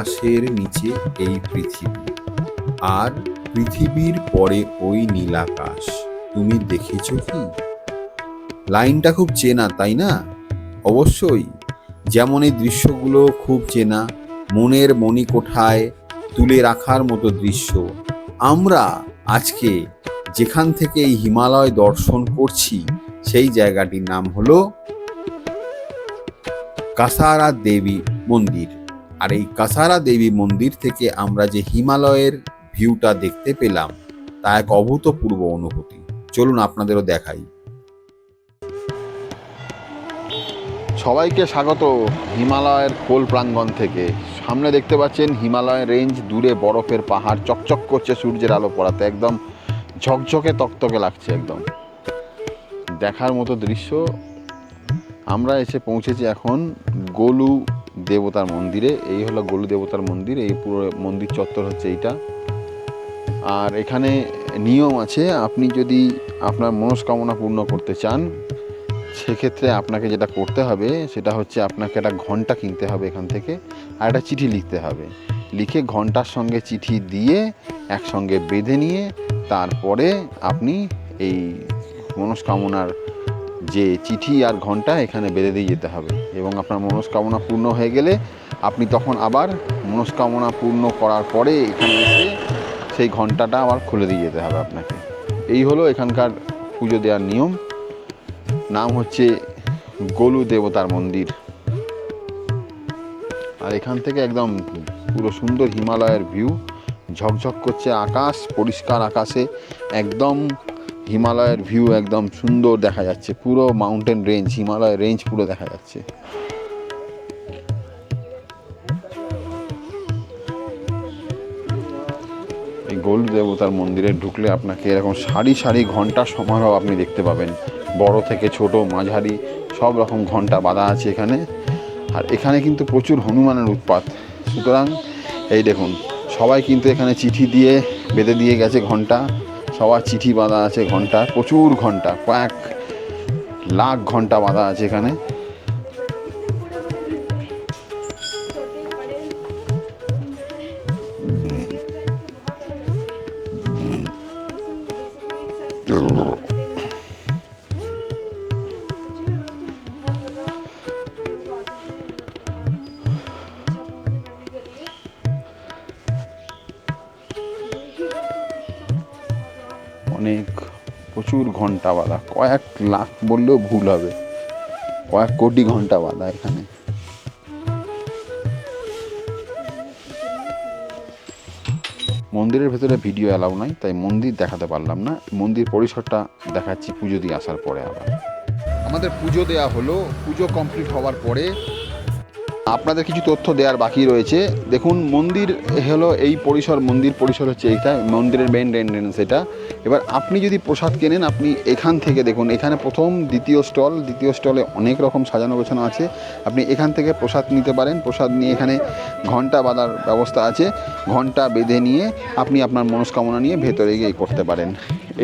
আকাশের নিচে এই পৃথিবী। আর পৃথিবীর পরে ওই নীল আকাশ। তুমি দেখেছ কি? লাইনটা খুব চেনা, তাই না? অবশ্যই। যেমন এই দৃশ্যগুলো খুব চেনা, মনের মণিকোঠায় তুলে রাখার মতো দৃশ্য। আমরা আজকে যেখান থেকে এই হিমালয় দর্শন করছি, সেই জায়গাটির নাম হলো কাসারা দেবী মন্দির। আর এই কাসারা দেবী মন্দির থেকে আমরা যে হিমালয়ের ভিউটা দেখতে পেলাম, তা এক অভূতপূর্ব অনুভূতি। চলুন আপনাদেরও দেখাই। সবাইকে স্বাগত হিমালয়ের কোল প্রাঙ্গণ থেকে। সামনে দেখতে পাচ্ছেন হিমালয়ের রেঞ্জ দূরে বরফের পাহাড়, চকচক করছে সূর্যের আলো পড়াতে, একদম ঝকঝকে তকতকে লাগছে একদম। দেখার মতো দৃশ্য। আমরা এসে পৌঁছেছি এখন গোলু দেবতার মন্দিরে, এই হলো গোলু দেবতার মন্দির, এই পুরো মন্দির চত্বর হচ্ছে এইটা। আর এখানে নিয়ম আছে, আপনি যদি আপনার মনস্কামনা পূর্ণ করতে চান, সেক্ষেত্রে আপনাকে যেটা করতে হবে, সেটা হচ্ছে আপনাকে একটা ঘণ্টা কিনতে হবে এখান থেকে, আর একটা চিঠি লিখতে হবে। লিখে ঘণ্টার সঙ্গে চিঠি দিয়ে, একসঙ্গে বেঁধে নিয়ে, তারপরে আপনি এই মনস্কামনার যে চিঠি আর ঘণ্টা এখানে বেঁধে দিয়ে যেতে হবে। এবং আপনার মনস্কামনা পূর্ণ হয়ে গেলে আপনি তখন আবার মনস্কামনা পূর্ণ করার পরে এখানে এসে সেই ঘন্টাটা আবার খুলে দিয়ে যেতে হবে আপনাকে। এই হলো এখানকার পুজো দেওয়ার নিয়ম। নাম হচ্ছে গোলু দেবতার মন্দির। আর এখান থেকে একদম পুরো সুন্দর হিমালয়ের ভিউ। ঝকঝক করছে আকাশ, পরিষ্কার আকাশে একদম হিমালয়ের ভিউ একদম সুন্দর দেখা যাচ্ছে। পুরো মাউন্টেন রেঞ্জ হিমালয় রেঞ্জ পুরো দেখা যাচ্ছে। এই গোল দেবতার মন্দিরে ঢুকলে আপনাকে এরকম সারি সারি ঘণ্টা সমারোহ আপনি দেখতে পাবেন। বড় থেকে ছোট, মাঝারি, সব রকম ঘণ্টা বাঁধা আছে এখানে। আর এখানে কিন্তু প্রচুর হনুমানের উৎপাত। সুতরাং এই দেখুন, সবাই কিন্তু এখানে চিঠি দিয়ে বেঁধে দিয়ে গেছে ঘণ্টা। সবার চিঠি বাঁধা আছে ঘণ্টা প্রচুর ঘণ্টা কয়েক লাখ ঘণ্টা বাঁধা আছে এখানে। প্রচুর ঘণ্টা বাঁধা। কয়েক লাখ বললেও ভুল হবে। কয়েক কোটি ঘণ্টা বাঁধা এখানে। মন্দিরের ভেতরে ভিডিও অ্যালাউ নাই, তাই মন্দির দেখাতে পারলাম না। মন্দির পরিসরটা দেখাচ্ছি পুজো দিয়ে আসার পরে আবার। আমাদের পুজো দেওয়া হলো। পুজো কমপ্লিট হওয়ার পরে আপনাদের কিছু তথ্য দেওয়ার বাকি রয়েছে। দেখুন, মন্দির হলো এই পরিসর, মন্দির পরিসর হচ্ছে এইটা, মন্দিরের মেন এন্ট্রেন্স এটা। এবার আপনি যদি প্রসাদ কেনেন, আপনি এখান থেকে দেখুন, এখানে প্রথম, দ্বিতীয় স্টল, দ্বিতীয় স্টলে অনেক রকম সাজানো গোছানো আছে। আপনি এখান থেকে প্রসাদ নিতে পারেন, প্রসাদ নিয়ে এখানে ঘণ্টা বাঁধার ব্যবস্থা আছে। ঘণ্টা বেঁধে নিয়ে আপনি আপনার মনস্কামনা নিয়ে ভেতরে গিয়ে করতে পারেন।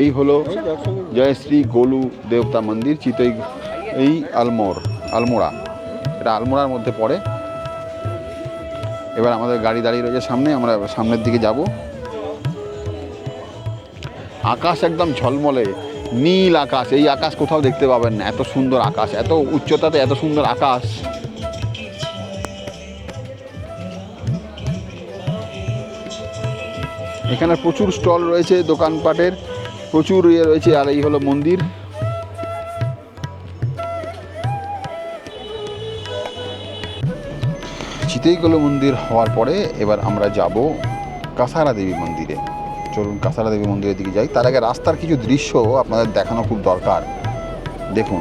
এই হলো জয়শ্রী গোলু দেবতা মন্দির, চিতই, এই আলমোর, আলমোড়া। এটা আলমোড়ার মধ্যে পড়ে। এবার আমাদের গাড়ি দাঁড়িয়ে রয়েছে সামনে, আমরা সামনের দিকে যাব। আকাশ একদম ঝলমলে, নীল আকাশ, এই আকাশ কোথাও দেখতে পাবেন না, এত সুন্দর আকাশ, এত উচ্চতাতে এত সুন্দর আকাশ। এখানে প্রচুর স্টল রয়েছে দোকানপাটের, প্রচুর ইয়ে রয়েছে, আর এই হলো মন্দির। চিতইগোলো মন্দির হওয়ার পরে এবার আমরা যাব কাসারা দেবী মন্দিরে। চলুন কাসারা দেবী মন্দিরের দিকে যাই। তার আগে রাস্তার কিছু দৃশ্য আপনাদের দেখানো খুব দরকার। দেখুন।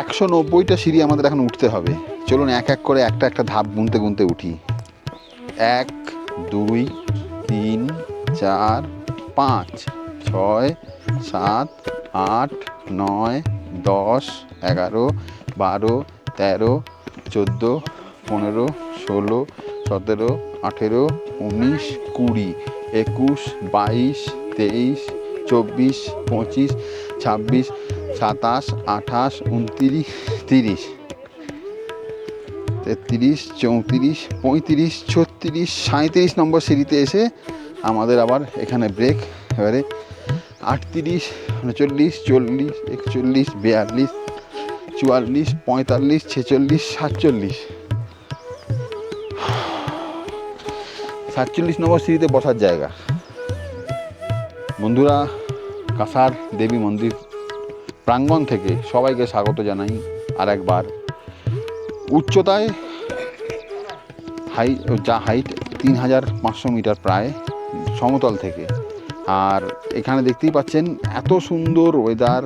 একশো নব্বইটা সিঁড়ি আমাদের এখন উঠতে হবে। চলুন এক এক করে একটা একটা ধাপ গুনতে গুনতে উঠি। এক, দুই, তিন, চার, পাঁচ, ছয়, সাত, আট, নয়, দশ, এগারো, বারো, তেরো, চোদ্দ, পনেরো, ষোলো, সতেরো, আঠেরো, উনিশ, কুড়ি, একুশ, বাইশ, তেইশ, চব্বিশ, পঁচিশ, ছাব্বিশ সাতাশ, আঠাশ, উনতিরিশ, তিরিশ। তেত্রিশ, চৌত্রিশ, পঁয়ত্রিশ, ছত্রিশ সাঁত্রিশ নম্বর সিঁড়িতে এসে আমাদের আবার এখানে ব্রেক এবারে আটত্রিশ, উনচল্লিশ, চল্লিশ, একচল্লিশ, বিয়াল্লিশ, চুয়াল্লিশ, পঁয়তাল্লিশ, ছেচল্লিশ, সাতচল্লিশ। সাতচল্লিশ নম্বর সিঁড়িতে বসার জায়গা। বন্ধুরা, কাসার দেবী মন্দির প্রাঙ্গণ থেকে সবাইকে স্বাগত জানাই আর একবার উচ্চতায় হাই, যা হাইট তিন হাজার পাঁচশো মিটার প্রায় সমতল থেকে। আর এখানে দেখতেই পাচ্ছেন এত সুন্দর ওয়েদার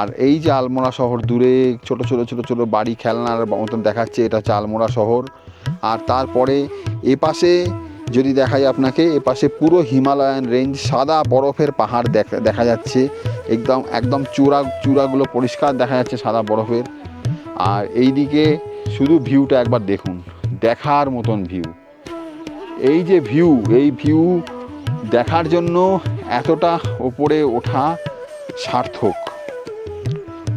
আর এই যে আলমোড়া শহর দূরে ছোট ছোট ছোট ছোট বাড়ি খেলনার মতন দেখাচ্ছে, এটা হচ্ছে আলমোড়া শহর। আর তারপরে এপাশে যদি দেখাই আপনাকে, এপাশে পুরো হিমালয়ান রেঞ্জ সাদা বরফের পাহাড় দেখা দেখা যাচ্ছে। একদম একদম চূড়া, চূড়াগুলো পরিষ্কার দেখা যাচ্ছে সাদা বরফের। আর এইদিকে শুধু ভিউটা একবার দেখুন, দেখার মতন ভিউ। এই যে ভিউ, এই ভিউ দেখার জন্য এতটা ওপরে ওঠা সার্থক।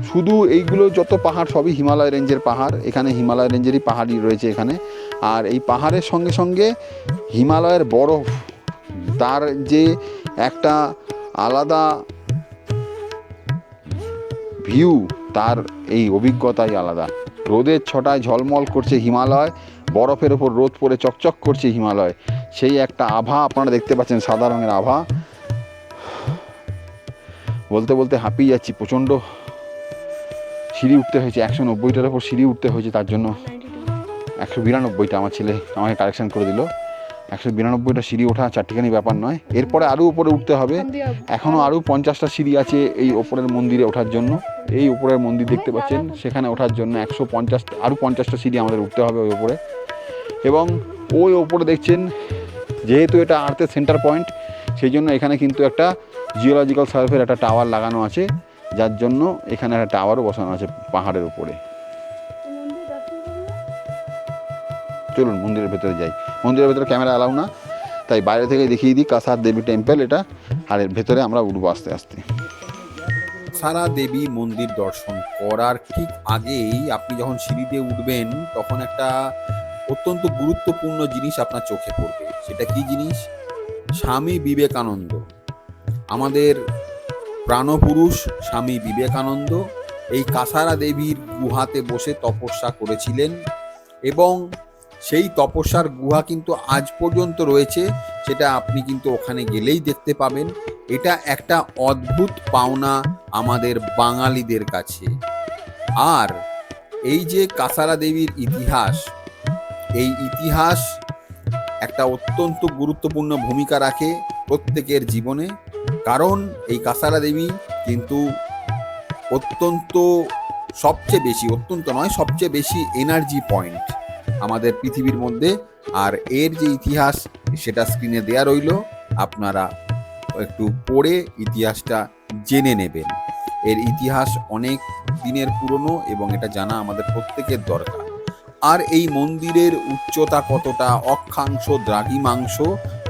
শুধু এইগুলো যত পাহাড়, সবই হিমালয় রেঞ্জের পাহাড়। এখানে হিমালয় রেঞ্জেরই পাহাড়ই রয়েছে এখানে। আর এই পাহাড়ের সঙ্গে সঙ্গে হিমালয়ের বরফ, তার যে একটা আলাদা ভিউ তার এই অভিজ্ঞতাই আলাদা। রোদের ছটায় ঝলমল করছে হিমালয় বরফের ওপর রোদ পড়ে চকচক করছে হিমালয়। সেই একটা আভা আপনারা দেখতে পাচ্ছেন সাদা রঙের আভা। বলতে বলতে হাঁপিয়ে যাচ্ছি প্রচণ্ড সিঁড়ি উঠতে হয়েছে একশো নব্বইটার ওপর সিঁড়ি উঠতে হয়েছে তার জন্য। একশো বিরানব্বইটা আমার ছেলে আমাকে কারেকশন করে দিল। একশো বিরানব্বইটা সিঁড়ি ওঠা চারটিখানি ব্যাপার নয়। এরপরে আরও উপরে উঠতে হবে। এখনও আরও পঞ্চাশটা সিঁড়ি আছে এই ওপরের মন্দিরে ওঠার জন্য। এই উপরের মন্দির দেখতে পাচ্ছেন। সেখানে ওঠার জন্য একশো পঞ্চাশ আরও পঞ্চাশটা সিঁড়ি আমাদের উঠতে হবে ওই ওপরে এবং ওই ওপরে দেখছেন যেহেতু এটা আর্থের সেন্টার পয়েন্ট সেই জন্য এখানে কিন্তু একটা জিওলজিক্যাল সার্ভের একটা টাওয়ার লাগানো আছে যার জন্য এখানে একটা টাওয়ারও বসানো আছে পাহাড়ের উপরে। চলুন মন্দিরের ভেতরে যাই। মন্দিরের ভেতরে ক্যামেরা অ্যালাউ না তাই বাইরে থেকে দেখিয়ে দিই কাসার দেবী টেম্পল এটা আর এর ভেতরে আমরা উঠবো আস্তে আস্তে। সারা দেবী মন্দির দর্শন করার ঠিক আগেই আপনি যখন সিঁড়িতে উঠবেন, তখন একটা অত্যন্ত গুরুত্বপূর্ণ জিনিস আপনার চোখে পড়বে। সেটা কি জিনিস? স্বামী বিবেকানন্দ। আমাদের প্রাণপুরুষ স্বামী বিবেকানন্দ এই কাসারা দেবীর গুহাতে বসে তপস্যা করেছিলেন এবং সেই তপস্যার গুহা কিন্তু আজ পর্যন্ত রয়েছে, সেটা আপনি কিন্তু ওখানে গেলেই দেখতে পাবেন। এটা একটা অদ্ভুত পাওনা আমাদের বাঙালিদের কাছে। আর এই যে কাসারা দেবীর ইতিহাস, এই ইতিহাস একটা অত্যন্ত গুরুত্বপূর্ণ ভূমিকা রাখে প্রত্যেকের জীবনে। কারণ এই কাসারা দেবী কিন্তু অত্যন্ত সবচেয়ে বেশি, অত্যন্ত নয়, সবচেয়ে বেশি এনার্জি পয়েন্ট আমাদের পৃথিবীর মধ্যে। আর এর যে ইতিহাস, সেটা স্ক্রিনে দেয়া রইল। আপনারা একটু পড়ে ইতিহাসটা জেনে নেবেন। এর ইতিহাস অনেক দিনের পুরনো এবং এটা জানা আমাদের প্রত্যেকের দরকার। আর এই মন্দিরের উচ্চতা কতটা? অক্ষাংশ দ্রাঘিমাংশ।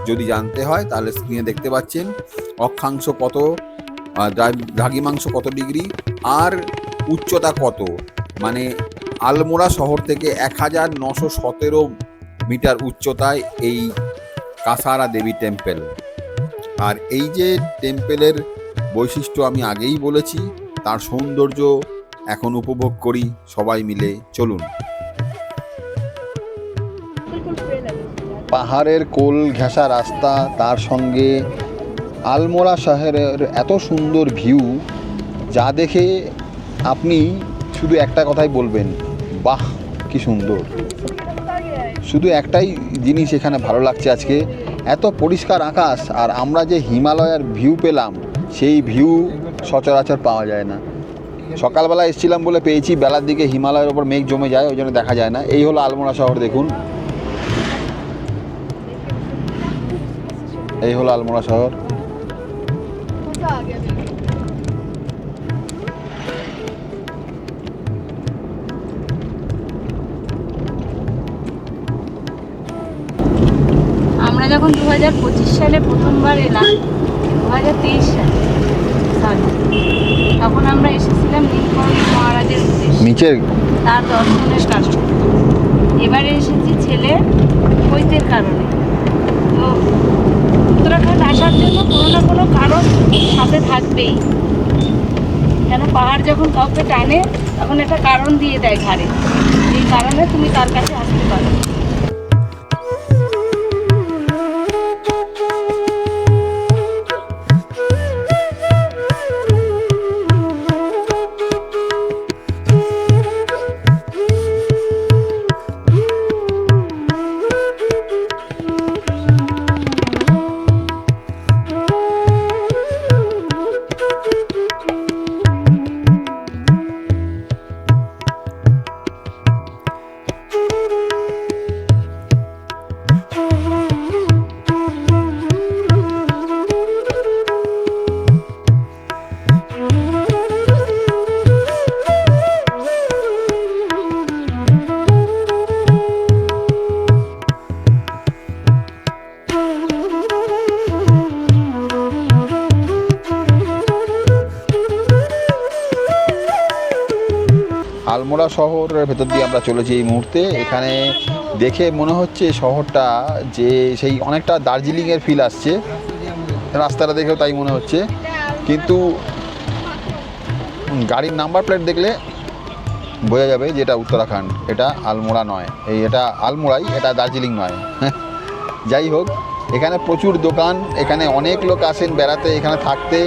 যদি জানতে হয়, তাহলে স্ক্রিনে দেখতে পাচ্ছেন। অক্ষাংশ কত? দ্রাঘিমাংশ কত ডিগ্রি? আর উচ্চতা কত? মানে আলমোড়া শহর থেকে এক হাজার নশো সতেরো মিটার উচ্চতায় এই কাসারা দেবী টেম্পেল। আর এই যে টেম্পেলের বৈশিষ্ট্য আমি আগেই বলেছি, তার সৌন্দর্য এখন উপভোগ করি সবাই মিলে। চলুন। পাহাড়ের কোল ঘেঁষা রাস্তা, তার সঙ্গে আলমোড়া শহরের এত সুন্দর ভিউ যা দেখে আপনি শুধু একটা কথাই বলবেন। বাহ, কি সুন্দর। শুধু একটাই জিনিস এখানে ভালো লাগছে আজকে, এত পরিষ্কার আকাশ আর আমরা যে হিমালয়ের ভিউ পেলাম, সেই ভিউ সচরাচর পাওয়া যায় না। সকালবেলা এসেছিলাম বলে পেয়েছি, বেলার দিকে হিমালয়ের ওপর মেঘ জমে যায়, ওই জন্য দেখা যায় না। এই হলো আলমোড়া শহর, দেখুন। এই হলো আলমোড়া শহর। হাজার পঁচিশ সালে প্রথমবার এলাম। দু হাজার তেইশ সালে। সরি। তখন আমরা এসেছিলাম নীলকণ্ঠ মহারাজের উদ্দেশ্যে। নিচের তার দর্শনের কারণে। এবারে এসেছি ছেলে কৈতের কারণে। তো উত্তরাখণ্ড আসার জন্য কোনো না কোনো কারণ সাথে থাকবেই। কেন পাহাড় যখন কাউকে টানে তখন একটা কারণ দিয়ে দেয় ঘাড়ে। এই কারণে তুমি তার কাছে আসতে পারো। শহরের ভেতর দিয়ে আমরা চলেছি এই মুহূর্তে। এখানে দেখে মনে হচ্ছে শহরটা যে সেই অনেকটা দার্জিলিংয়ের ফিল আসছে। রাস্তাটা দেখেও তাই মনে হচ্ছে। কিন্তু গাড়ির নাম্বার প্লেট দেখলে বোঝা যাবে যে এটা উত্তরাখণ্ড। এটা আলমোড়া নয়। এই এটা আলমোড়াই, এটা দার্জিলিং নয়। যাই হোক, এখানে প্রচুর দোকান, এখানে অনেক লোক আসেন বেড়াতে, এখানে থাকতে।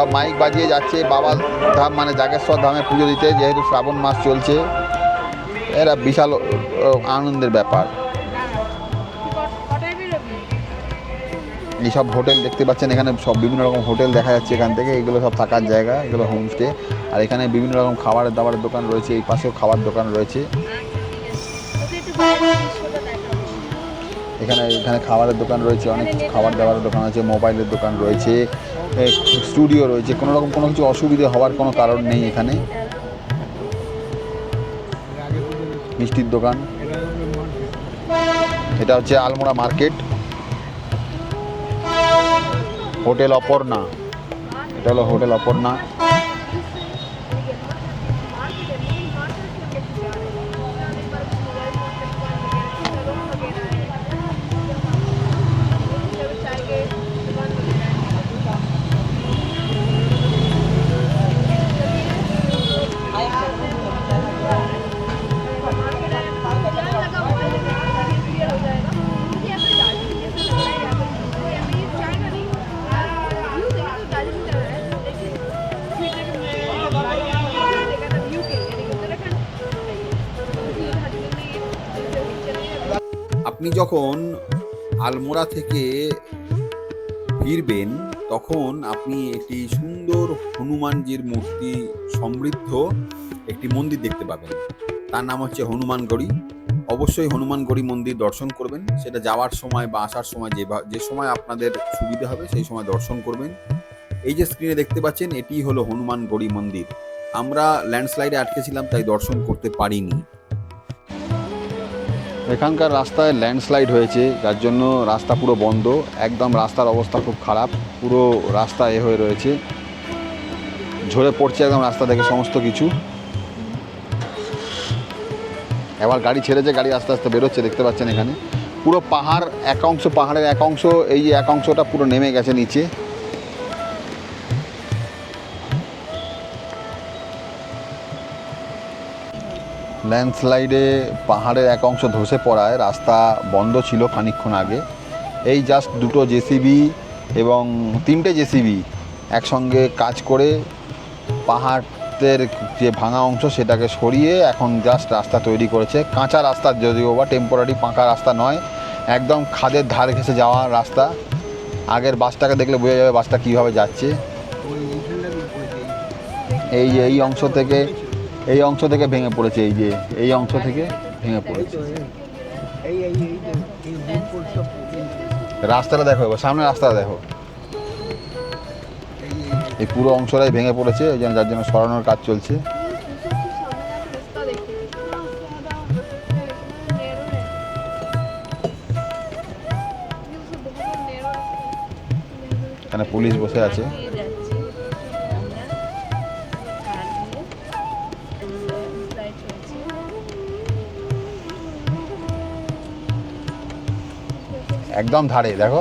সব মাইক বাজিয়ে যাচ্ছে, বাবা ধাম মানে জাগেশ্বর ধামে পুজো দিতে, যেহেতু শ্রাবণ মাস চলছে। এরা বিশাল আনন্দের ব্যাপার। এইসব হোটেল দেখতে পাচ্ছেন, এখানে সব বিভিন্ন রকম হোটেল দেখা যাচ্ছে এখান থেকে, এগুলো সব থাকার জায়গা, এগুলো হোমস্টে। আর এখানে বিভিন্ন রকম খাবারের দাবারের দোকান রয়েছে, এই পাশেও খাবার দোকান রয়েছে। এখানে এখানে খাবারের দোকান রয়েছে, অনেক খাবার দাবারের দোকান আছে মোবাইলের দোকান রয়েছে স্টুডিও রয়েছে, কোনো রকম কোনো কিছু অসুবিধে হওয়ার কোনো কারণ নেই এখানে। মিষ্টির দোকান। এটা হচ্ছে আলমোড়া মার্কেট। হোটেল অপর্ণা। এটা হলো হোটেল অপর্ণা। আপনি যখন আলমোড়া থেকে ফিরবেন, তখন আপনি একটি সুন্দর হনুমানজির মূর্তি সমৃদ্ধ একটি মন্দির দেখতে পাবেন। তার নাম হচ্ছে হনুমানগড়ি। অবশ্যই হনুমানগড়ি মন্দির দর্শন করবেন। সেটা যাওয়ার সময় বা আসার সময় যে যে সময় আপনাদের সুবিধা হবে, সেই সময় দর্শন করবেন। এই যে স্ক্রিনে দেখতে পাচ্ছেন, এটি হলো হনুমানগড়ি মন্দির। আমরা ল্যান্ডস্লাইডে আটকেছিলাম, তাই দর্শন করতে পারিনি। এখানকার রাস্তায় ল্যান্ডস্লাইড হয়েছে, যার জন্য রাস্তা পুরো বন্ধ, একদম রাস্তার অবস্থা খুব খারাপ, পুরো রাস্তা এ হয়ে রয়েছে। ঝরে পড়ছে একদম রাস্তা থেকে সমস্ত কিছু। এবার গাড়ি ছেড়েছে, গাড়ি আস্তে আস্তে বেরোচ্ছে, দেখতে পাচ্ছেন এখানে। পুরো পাহাড় এক অংশ পাহাড়ের এক অংশ এই এক অংশটা পুরো নেমে গেছে নিচে। ল্যান্ডস্লাইডে পাহাড়ের এক অংশ ধসে পড়ায়, রাস্তা বন্ধ ছিল খানিকক্ষণ আগে। এই জাস্ট দুটো জেসিবি এবং তিনটে জেসিবি একসঙ্গে কাজ করে পাহাড়ের যে ভাঙা অংশ সেটাকে সরিয়ে এখন জাস্ট রাস্তা তৈরি করেছে। কাঁচা রাস্তা যদিও বা টেম্পোরারি পাঁকা রাস্তা নয়, একদম খাদের ধার ঘেসে যাওয়া রাস্তা। আগের বাসটাকে দেখলে বোঝা যাবে বাসটা কীভাবে যাচ্ছে। এই এই অংশ থেকে এই অংশ থেকে ভেঙে পড়েছে, এই যে, এই অংশ থেকে ভেঙে পড়েছে। রাস্তাটা দেখো এবার সামনে রাস্তাটা দেখো। এই পুরো অংশটাই ভেঙে পড়েছে ওই জন্য যার জন্য সরানোর কাজ চলছে। এখানে পুলিশ বসে আছে। একদম ধারে দেখো।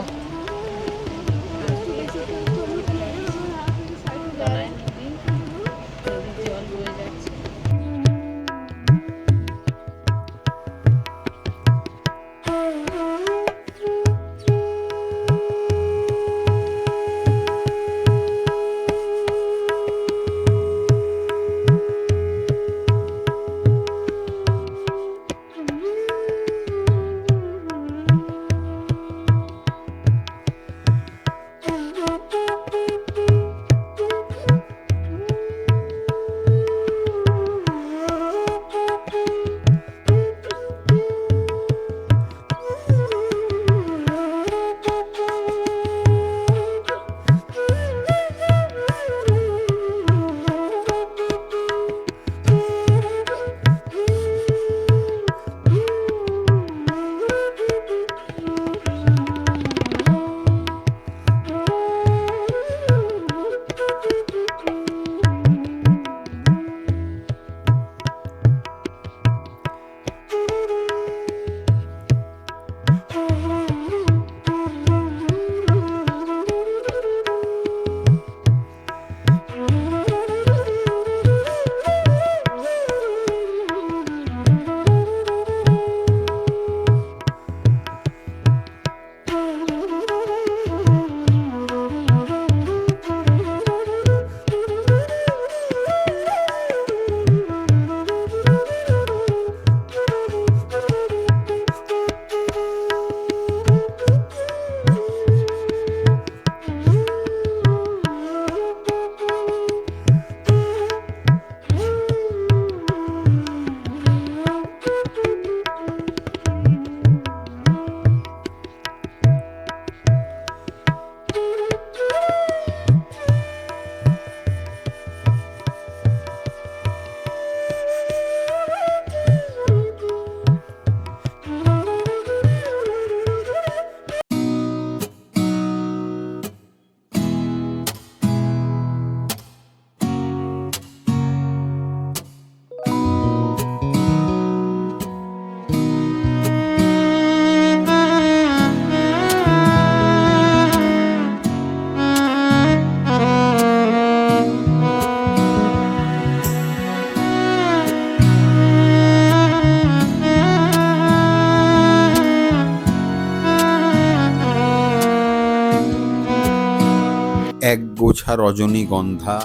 গোছা রজনীগন্ধা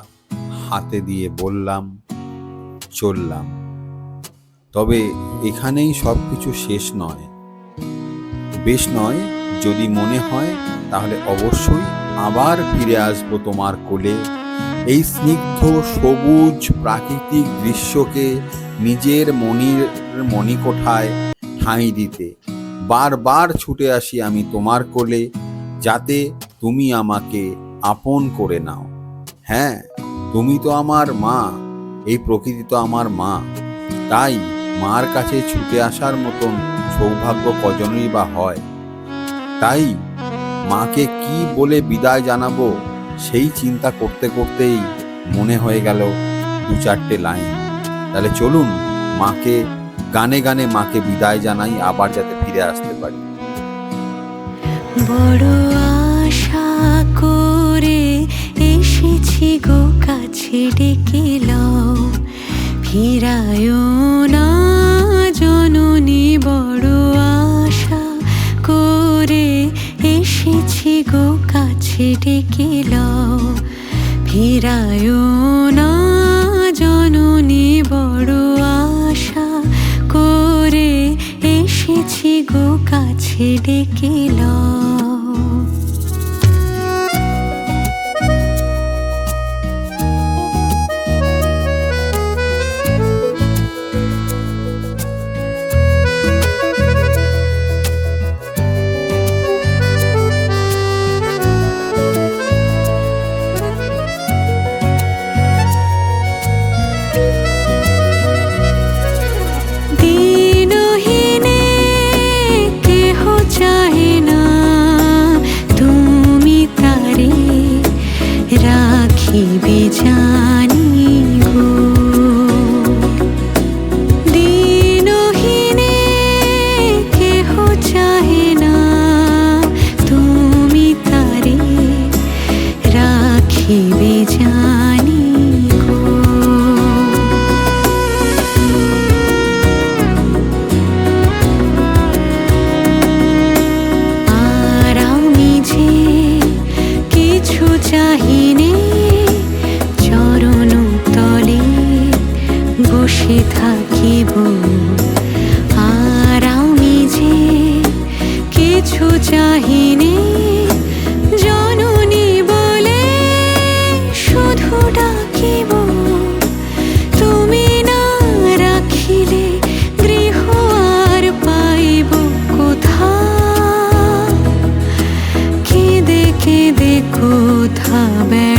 হাতে দিয়ে বললাম, চললাম। তবে এখানেই সব কিছু শেষ নয়। বেশ নয়, যদি মনে হয়, তাহলে অবশ্যই আবার ফিরে আসব তোমার কোলে। এই স্নিগ্ধ, সবুজ প্রাকৃতিক দৃশ্যকে নিজের মনির মণিকোঠায় ঠাঁই দিতে। বারবার ছুটে আসি আমি তোমার কোলে, যাতে তুমি আমাকে আপন করে নাও। হ্যাঁ তুমি তো আমার মা, এই প্রকৃতি তো আমার মা। তাই মার কাছে ছুটে আসার মতন সৌভাগ্য কজনই বা হয়। তাই মাকে কি বলে বিদায় জানাব, সেই চিন্তা করতে করতেই মনে হয়ে গেল দু চারটে লাইন। তাহলে চলুন মাকে, গানে গানে মাকে বিদায় জানাই, আবার যাতে ফিরে আসতে পারি। বড় আশা এসেছি গো কাছে ডেকিল ফিরায় না জননী, বড় আশা করে এসেছি গো কাছে ডেকিল ফিরায় না জননী, বড় আশা করে এসেছি গো কাছে ডেকিল I'll be.